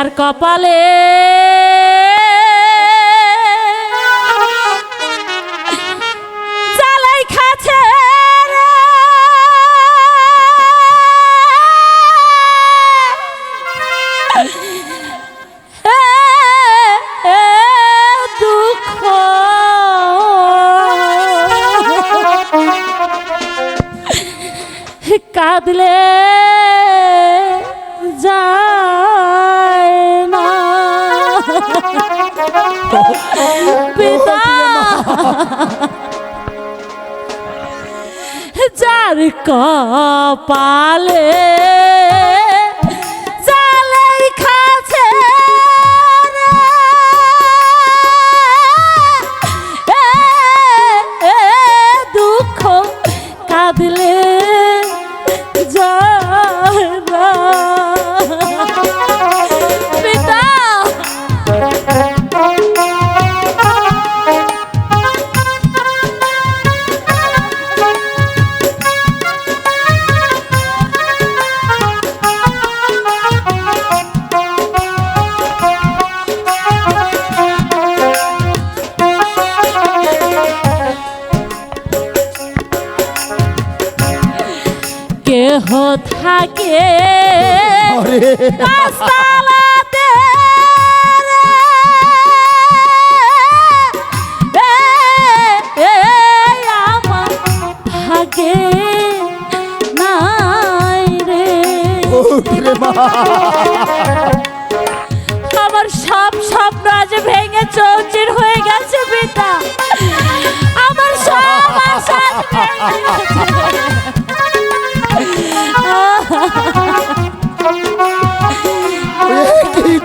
যার কপালে। কাঁদলে যায় যার কপালে কেহ থাকে আমার ভাগে নাই রে। আমার সব স্বপ্ন আজ ভেঙে চৌচির হয়ে গেছে পিতা।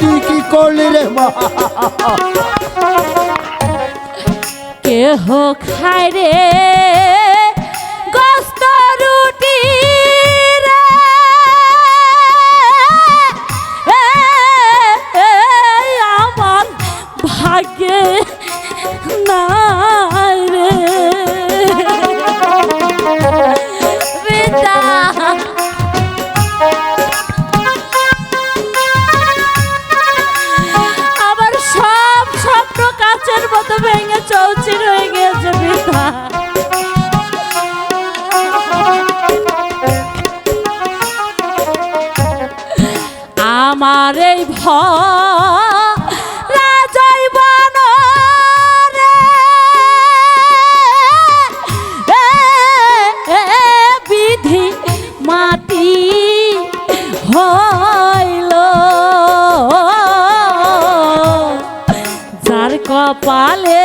কি কি করলি রে মা? কেহ খায় রে? আমার এই ভজৈবন বিধি মাটি হইল। যার কপালে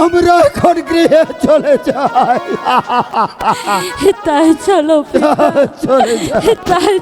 আমরা এখন গৃহে চলে যাই। তাই চলো। চলে যাই। তাই